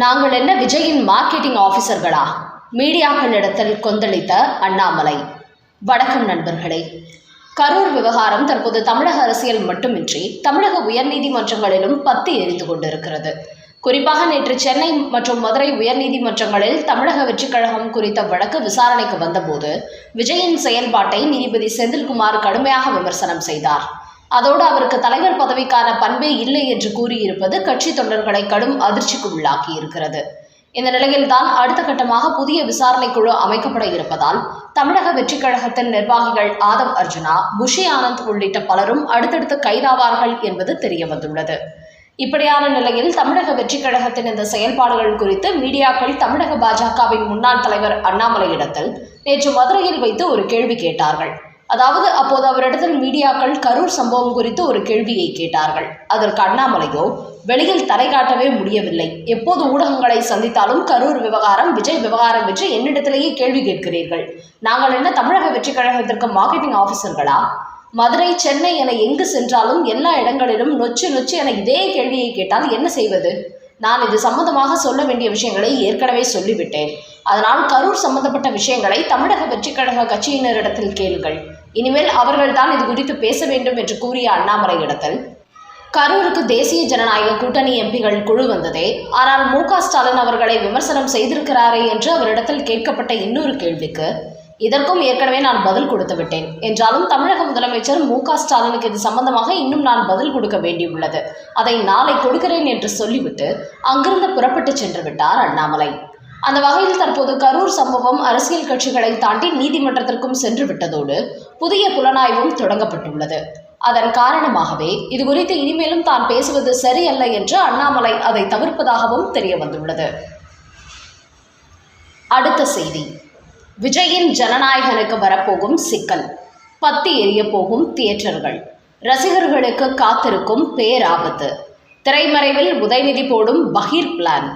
நாங்கள் என்ன விஜயின் மார்க்கெட்டிங் ஆஃபீஸர்களா மீடியாக்களிடத்தில் கொந்தளித்த அண்ணாமலை. வணக்கம் நண்பர்களே. கரூர் விவகாரம் தற்போது தமிழக அரசியல் மட்டுமின்றி தமிழக உயர்நீதிமன்றங்களிலும் பத்தி எரிந்து கொண்டிருக்கிறது. குறிப்பாக நேற்று சென்னை மற்றும் மதுரை உயர்நீதிமன்றங்களில் தமிழக வெற்றிக் கழகம் குறித்த வழக்கு விசாரணைக்கு வந்தபோது விஜயின் செயல்பாட்டை நீதிபதி செந்தில்குமார் கடுமையாக விமர்சனம் செய்தார். அதோடு அவருக்கு தலைவர் பதவிக்கான பண்பே இல்லை என்று கூறியிருப்பது கட்சி தொண்டர்களை கடும் அதிர்ச்சிக்கு உள்ளாக்கி இருக்கிறது இந்த நிலையில்தான் அடுத்த கட்டமாக புதிய விசாரணை குழு அமைக்கப்பட இருப்பதால் தமிழக வெற்றிக் கழகத்தின் நிர்வாகிகள் ஆதம் அர்ஜுனா புஷி ஆனந்த் உள்ளிட்ட பலரும் அடுத்தடுத்து கைதாவார்கள் என்பது தெரிய வந்துள்ளது இப்படியான நிலையில் தமிழக வெற்றிக் கழகத்தின் இந்த செயல்பாடுகள் குறித்து மீடியாக்கள் தமிழக பாஜகவின் முன்னாள் தலைவர் அண்ணாமலையிடத்தில் நேற்று மதுரையில் வைத்து ஒரு கேள்வி கேட்டார்கள். அதாவது அப்போது அவரிடத்தில் மீடியாக்கள் கரூர் சம்பவம் குறித்து ஒரு கேள்வியை கேட்டார்கள். அதற்கு அண்ணாமலையோ வெளியில் தலை காட்டவே முடியவில்லை. எப்போது ஊடகங்களை சந்தித்தாலும் கரூர் விவகாரம் விஜய் விவகாரம் என்று என்னிடத்திலேயே கேள்வி கேட்கிறீர்கள். நாங்கள் என்ன தமிழக வெற்றிக் கழகத்திற்கு மார்க்கெட்டிங் ஆஃபீஸர்களா மதுரை சென்னை என எங்கு சென்றாலும் எல்லா இடங்களிலும் நொச்சு நொச்சு என இதே கேள்வியை கேட்டால் என்ன செய்வது? நான் இது சம்பந்தமாக சொல்ல வேண்டிய விஷயங்களை ஏற்கனவே சொல்லிவிட்டேன். அதனால் கரூர் சம்பந்தப்பட்ட விஷயங்களை தமிழக வெற்றிக் கழக கட்சியினரிடத்தில் கேளுங்கள். இனிமேல் அவர்கள்தான் இது குறித்து பேச வேண்டும் என்று கூறிய அண்ணாமலை இடத்தில் கரூருக்கு தேசிய ஜனநாயக கூட்டணி எம்பிகள் குழு வந்ததே ஆனால் மு க ஸ்டாலின் அவர்களை விமர்சனம் செய்திருக்கிறாரே என்று அவரிடத்தில் கேட்கப்பட்ட இன்னொரு கேள்விக்கு இதற்கும் ஏற்கனவே நான் பதில் கொடுத்து விட்டேன். என்றாலும் தமிழக முதலமைச்சர் மு க ஸ்டாலினுக்கு இது சம்பந்தமாக இன்னும் நான் பதில் கொடுக்க வேண்டியுள்ளது. அதை நாளை கொடுக்கிறேன் என்று சொல்லிவிட்டு அங்கிருந்து புறப்பட்டு சென்று விட்டார் அண்ணாமலை. அந்த வகையில் தற்போது கரூர் சம்பவம் அரசியல் கட்சிகளை தாண்டி நீதிமன்றத்திற்கும் சென்று விட்டதோடு புதிய புலனாய்வும் தொடங்கப்பட்டுள்ளது. அதன் காரணமாகவே இது குறித்து இனிமேலும் தான் பேசுவது சரியல்ல என்று அண்ணாமலை அதை தவிர்ப்பதாகவும் தெரிய வந்துள்ளது அடுத்த செய்தி. விஜயின் ஜனநாயகனுக்கு வரப்போகும் சிக்கல். பத்தி எரிய போகும் தியேட்டர்கள். ரசிகர்களுக்கு காத்திருக்கும் பேராபத்து. திரைமறைவில் உதயநிதி போடும் பகீர் பிளான்.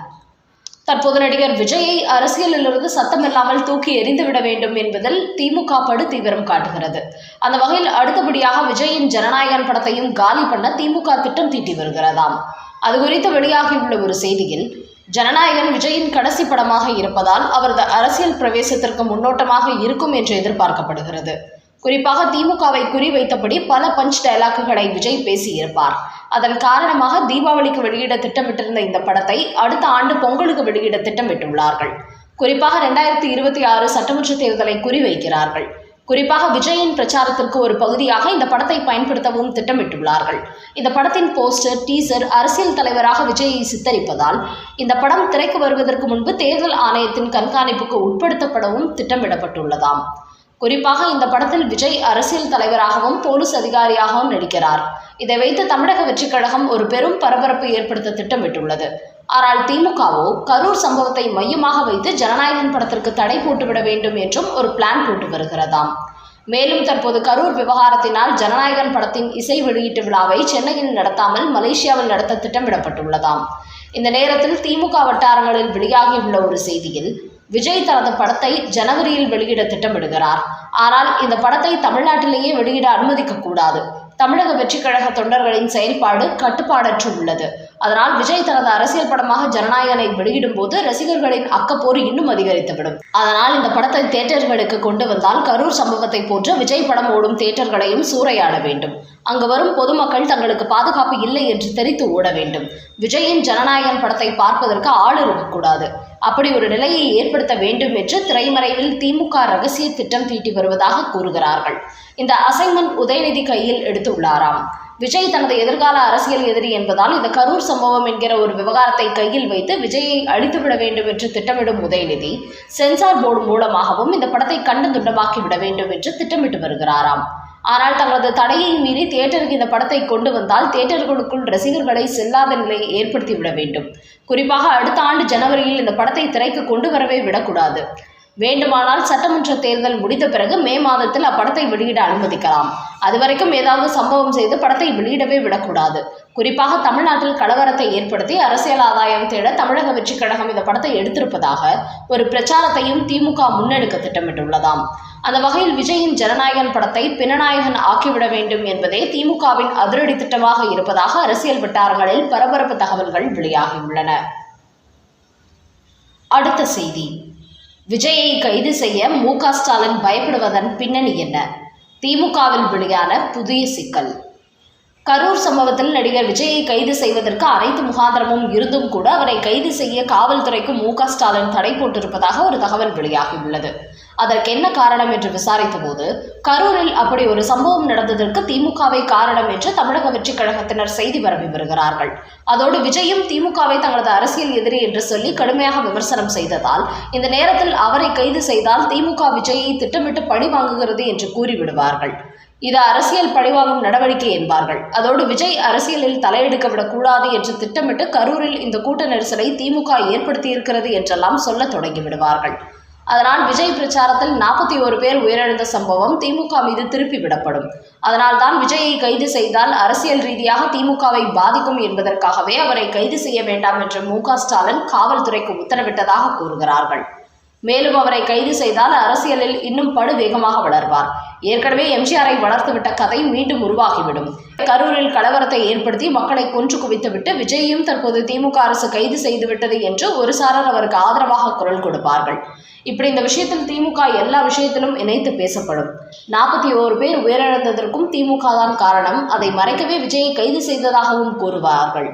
தற்போது நடிகர் விஜயை அரசியலிலிருந்து சத்தமில்லாமல் தூக்கி எறிந்துவிட வேண்டும் என்பதில் திமுக படு தீவிரம் காட்டுகிறது. அந்த வகையில் அடுத்தபடியாக விஜயின் ஜனநாயகன் படத்தையும் காலி பண்ண திமுக திட்டம் தீட்டி வருகிறதாம். அது குறித்து வெளியாகியுள்ள ஒரு செய்தியில் ஜனநாயகன் விஜயின் கடைசி படமாக இருப்பதால் அவரது அரசியல் பிரவேசத்திற்கு முன்னோட்டமாக இருக்கும் என்று எதிர்பார்க்கப்படுகிறது. குறிப்பாக திமுகவை குறிவைத்தபடி பல பஞ்ச் டயலாக்குகளை விஜய் பேசியிருப்பார். அதன் காரணமாக தீபாவளிக்கு வெளியிட திட்டமிட்டிருந்த இந்த படத்தை அடுத்த ஆண்டு பொங்கலுக்கு வெளியிட திட்டமிட்டுள்ளார்கள். குறிப்பாக ரெண்டாயிரத்தி இருபத்தி ஆறு சட்டமன்ற தேர்தலை குறிவைக்கிறார்கள். குறிப்பாக விஜயின் பிரச்சாரத்திற்கு ஒரு பகுதியாக இந்த படத்தை பயன்படுத்தவும் திட்டமிட்டுள்ளார்கள். இந்த படத்தின் போஸ்டர் டீசர் அரசியல் தலைவராக விஜயை சித்தரிப்பதால் இந்த படம் திரைக்கு வருவதற்கு முன்பு தேர்தல் ஆணையத்தின் கண்காணிப்புக்கு உட்படுத்தப்படவும் திட்டமிடப்பட்டுள்ளதாம். குறிப்பாக இந்த படத்தில் விஜய் அரசியல் தலைவராகவும் போலீஸ் அதிகாரியாகவும் நடிக்கிறார். இதை வைத்து தமிழக வெற்றிக் கழகம் ஒரு பெரும் பரபரப்பு ஏற்படுத்த திட்டமிட்டுள்ளது. ஆனால் திமுகவோ கரூர் சம்பவத்தை மையமாக வைத்து ஜனநாயகன் படத்திற்கு தடை போட்டுவிட வேண்டும் என்றும் ஒரு பிளான் போட்டு வருகிறதாம். மேலும் தற்போது கரூர் விவகாரத்தினால் ஜனநாயகன் படத்தின் இசை வெளியீட்டு விழாவை சென்னையில் நடத்தாமல் மலேசியாவில் நடத்த திட்டமிடப்பட்டுள்ளதாம். இந்த நேரத்தில் திமுக வட்டாரங்களில் வெளியாகியுள்ள ஒரு செய்தியில் விஜய் தனது படத்தை ஜனவரியில் வெளியிட திட்டமிடுகிறார். ஆனால் இந்த படத்தை தமிழ்நாட்டிலேயே வெளியிட அனுமதிக்க கூடாது தமிழக வெற்றிக் கழக தொண்டர்களின் செயல்பாடு கட்டுப்பாடற்று உள்ளது. அதனால் விஜய் தனது அரசியல் படமாக ஜனநாயகனை வெளியிடும் போது ரசிகர்களின் அக்கப்போர் இன்னும் அதிகரித்துவிடும். அதனால் இந்த படத்தை தியேட்டர்களுக்கு கொண்டு வந்தால் கரூர் சம்பவத்தை போன்று விஜய் படம் ஓடும் தியேட்டர்களையும் சூறையாட வேண்டும். அங்கு வரும் பொதுமக்கள் தங்களுக்கு பாதுகாப்பு இல்லை என்று தெரித்து ஓட வேண்டும். விஜயின் ஜனநாயகன் படத்தை பார்ப்பதற்கு ஆள் இருக்கக்கூடாது. அப்படி ஒரு நிலையை ஏற்படுத்த வேண்டும் என்று திரைமறைவில் திமுக ரகசிய திட்டம் தீட்டி வருவதாக கூறுகிறார்கள். இந்த அசைன்மெண்ட் உதயநிதி கையில் எடுத்துள்ளாராம். விஜய் தனது எதிர்கால அரசியல் எதிரி என்பதால் இந்த கரூர் சம்பவம் என்கிற ஒரு விவகாரத்தை கையில் வைத்து விஜயை அழித்துவிட வேண்டும் என்று திட்டமிடும் உதயநிதி சென்சார் போர்டு மூலமாகவும் இந்த படத்தை கண்டு துண்டமாக்கி விட வேண்டும் என்று திட்டமிட்டு வருகிறாராம். ஆனால் தங்களது தடையை மீறி தியேட்டருக்கு இந்த படத்தை கொண்டு வந்தால் தியேட்டர்களுக்குள் ரசிகர்களை செல்லாத நிலையை ஏற்படுத்திவிட வேண்டும். குறிப்பாக அடுத்த ஆண்டு ஜனவரியில் இந்த படத்தை திரைக்கு கொண்டு வரவே விடக்கூடாது. வேண்டுமானால் சட்டமன்ற தேர்தல் முடிந்த பிறகு மே மாதத்தில் அப்படத்தை வெளியிட அனுமதிக்கலாம். அதுவரைக்கும் ஏதாவது சம்பவம் செய்து படத்தை வெளியிடவே விடக்கூடாது. குறிப்பாக தமிழ்நாட்டில் கலவரத்தை ஏற்படுத்தி அரசியல் ஆதாயம் தேட தமிழக வெற்றிக் கழகம் இந்த படத்தை எடுத்திருப்பதாக ஒரு பிரச்சாரத்தையும் திமுக முன்னெடுக்க திட்டமிட்டுள்ளதாம். அந்த வகையில் விஜயின் ஜனநாயகன் படத்தை பினநாயகன் ஆக்கிவிட வேண்டும் என்பதே திமுகவின் அதிரடி திட்டமாக இருப்பதாக அரசியல் வட்டாரங்களில் பரபரப்பு தகவல்கள் வெளியாகியுள்ளன. அடுத்த செய்தி. விஜயை கைது செய்ய மு க ஸ்டாலின் பயப்படுவதன் பின்னணி என்ன? திமுகவில் வெளியான புதிய சிக்கல். கரூர் சம்பவத்தில் நடிகர் விஜயை கைது செய்வதற்கு அனைத்து முகாந்திரமும் இருந்தும் கூட அவரை கைது செய்ய காவல்துறைக்கு மு க ஸ்டாலின் தடை போட்டிருப்பதாக ஒரு தகவல் வெளியாகியுள்ளது அதற்கு என்ன காரணம் என்று விசாரித்த போது கரூரில் அப்படி ஒரு சம்பவம் நடந்ததற்கு திமுகவை காரணம் என்று தமிழக வெற்றிக் கழகத்தினர் செய்தி பரப்பி வருகிறார்கள். அதோடு விஜயும் திமுகவை தங்களது அரசியல் எதிரி என்று சொல்லி கடுமையாக விமர்சனம் செய்ததால் இந்த நேரத்தில் அவரை கைது செய்தால் திமுக விஜயை திட்டமிட்டு பழி வாங்குகிறது என்று கூறிவிடுவார்கள். இது அரசியல் பழிவாங்கும் நடவடிக்கை என்பார்கள். அதோடு விஜய் அரசியலில் தலையெடுக்க விடக்கூடாது என்று திட்டமிட்டு கரூரில் இந்த கூட்ட நெரிசலை திமுக ஏற்படுத்தியிருக்கிறது என்றெல்லாம் சொல்ல தொடங்கி விடுவார்கள். அதனால் விஜய் பிரச்சாரத்தில் நாற்பத்தி ஒரு பேர் உயிரிழந்த சம்பவம் திமுக மீது திருப்பி விடப்படும். அதனால் தான் விஜயை கைது செய்தால் அரசியல் ரீதியாக திமுகவை பாதிக்கும் என்பதற்காகவே அவரை கைது செய்ய வேண்டாம் என்று மு ஸ்டாலின் காவல்துறைக்கு உத்தரவிட்டதாக கூறுகிறார்கள். மேலும் அவரை கைது செய்தால் அரசியலில் இன்னும் படு வேகமாக வளர்வார். ஏற்கனவே எம்ஜிஆரை வளர்த்துவிட்ட கதை மீண்டும் உருவாகிவிடும். கரூரில் கலவரத்தை ஏற்படுத்தி மக்களை கொன்று குவித்துவிட்டு விஜயையும் தற்போது திமுக அரசு கைது செய்துவிட்டது என்று ஒரு சாரர் அவருக்கு ஆதரவாக குரல் கொடுப்பார்கள். இப்படி இந்த விஷயத்தில் திமுக எல்லா விஷயத்திலும் இணைத்து பேசப்படும். நாற்பத்தி ஓரு பேர் உயிரிழந்ததற்கும் திமுக தான் காரணம். அதை மறைக்கவே விஜயை கைது செய்ததாகவும் கூறுவார்கள்.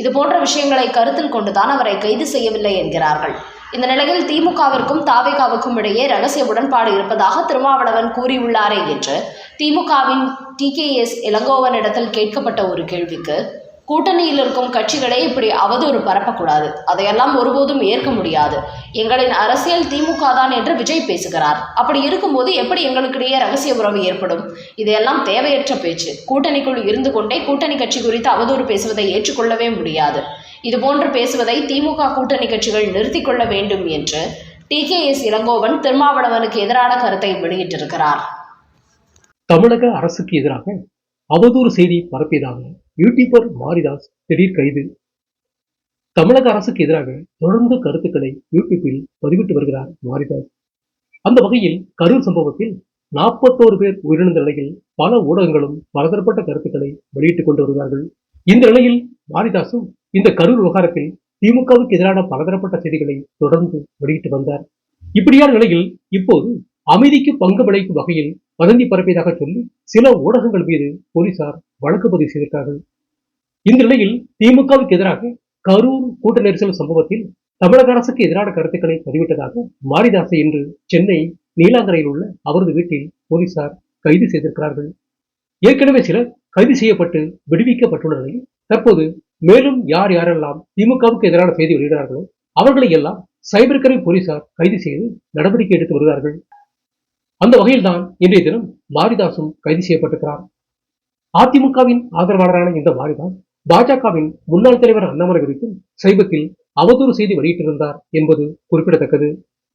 இது போன்ற விஷயங்களை கருத்தில் கொண்டுதான் அவரை கைது செய்யவில்லை என்கிறார்கள். இந்த நிலையில் திமுகவிற்கும் தாவேகாவுக்கும் இடையே ரகசிய உடன்பாடு இருப்பதாக திருமாவளவன் கூறியுள்ளாரே என்று திமுகவின் டிகேஎஸ் இளங்கோவனிடத்தில் கேட்கப்பட்ட ஒரு கேள்விக்கு கூட்டணியில் இருக்கும் கட்சிகளே இப்படி அவதூறு பரப்பக்கூடாது. அதையெல்லாம் ஒருபோதும் ஏற்க முடியாது. எங்களின் அரசியல் திமுக தான் என்று விஜய் பேசுகிறார். அப்படி இருக்கும்போது எப்படி எங்களுக்கிடையே ரகசிய உறவு ஏற்படும்? இதையெல்லாம் தேவையற்ற பேச்சு. கூட்டணிக்குள் இருந்து கொண்டே கூட்டணி கட்சி குறித்து அவதூறு பேசுவதை ஏற்றுக்கொள்ளவே முடியாது. இதுபோன்று பேசுவதை திமுக கூட்டணி கட்சிகள் நிறுத்திக் கொள்ள வேண்டும் என்று எஸ் இளங்கோவன் திருமாவளவனுக்கு எதிரான கருத்தை வெளியிட்டிருக்கிறார். தமிழக அரசுக்கு எதிராக அவதூறு செய்தி பரப்பியதாக யூடியூபர் மாரிதாஸ் திடீர் கைது. தமிழக அரசுக்கு எதிராக தொடர்ந்து கருத்துக்களை யூடியூப்பில் பதிவிட்டு வருகிறார் மாரிதாஸ். அந்த வகையில் கரூர் சம்பவத்தில் நாற்பத்தோரு பேர் உயிரிழந்த நிலையில் பல ஊடகங்களும் பலதரப்பட்ட கருத்துக்களை வெளியிட்டுக் கொண்டு வருகிறார்கள். இந்த நிலையில் மாரிதாசும் இந்த கரூர் விவகாரத்தில் திமுகவுக்கு எதிரான பலதரப்பட்ட செய்திகளை தொடர்ந்து வெளியிட்டு வந்தார். இப்படியான நிலையில் இப்போது அமைதிக்கு பங்கு விளைக்கும் வகையில் வதந்தி பரப்பியதாக சொல்லி சில ஊடகங்கள் மீது போலீசார் வழக்கு பதிவு செய்திருக்கார்கள் இந்த நிலையில் திமுகவுக்கு எதிராக கரூர் கூட்ட நெரிசல் சம்பவத்தில் தமிழக அரசுக்கு எதிரான கருத்துக்களை பதிவிட்டதாக மாரிதாசை இன்று சென்னை நீலாங்கரையில் உள்ள அவரது வீட்டில் போலீசார் கைது செய்திருக்கிறார்கள். ஏற்கனவே சிலர் கைது செய்யப்பட்டு விடுவிக்கப்பட்டுள்ள நிலையில் தற்போது மேலும் யார் யாரெல்லாம் திமுகவுக்கு எதிரான செய்தி வெளியிடுகிறார்களோ அவர்களை எல்லாம் சைபர் கிரைம் போலீசார் கைது செய்து நடவடிக்கை எடுத்து வருகிறார்கள். அந்த வகையில்தான் இன்றைய தினம் மாரிதாசும் கைது செய்யப்பட்டிருக்கிறார். அதிமுகவின் ஆதரவாளரான இந்த மாரிதாஸ் பாஜகவின் முன்னாள் தலைவர் அண்ணாமலை குறித்தும் சைபத்தில் அவதூறு செய்தி வெளியிட்டிருந்தார் என்பது குறிப்பிடத்தக்கது.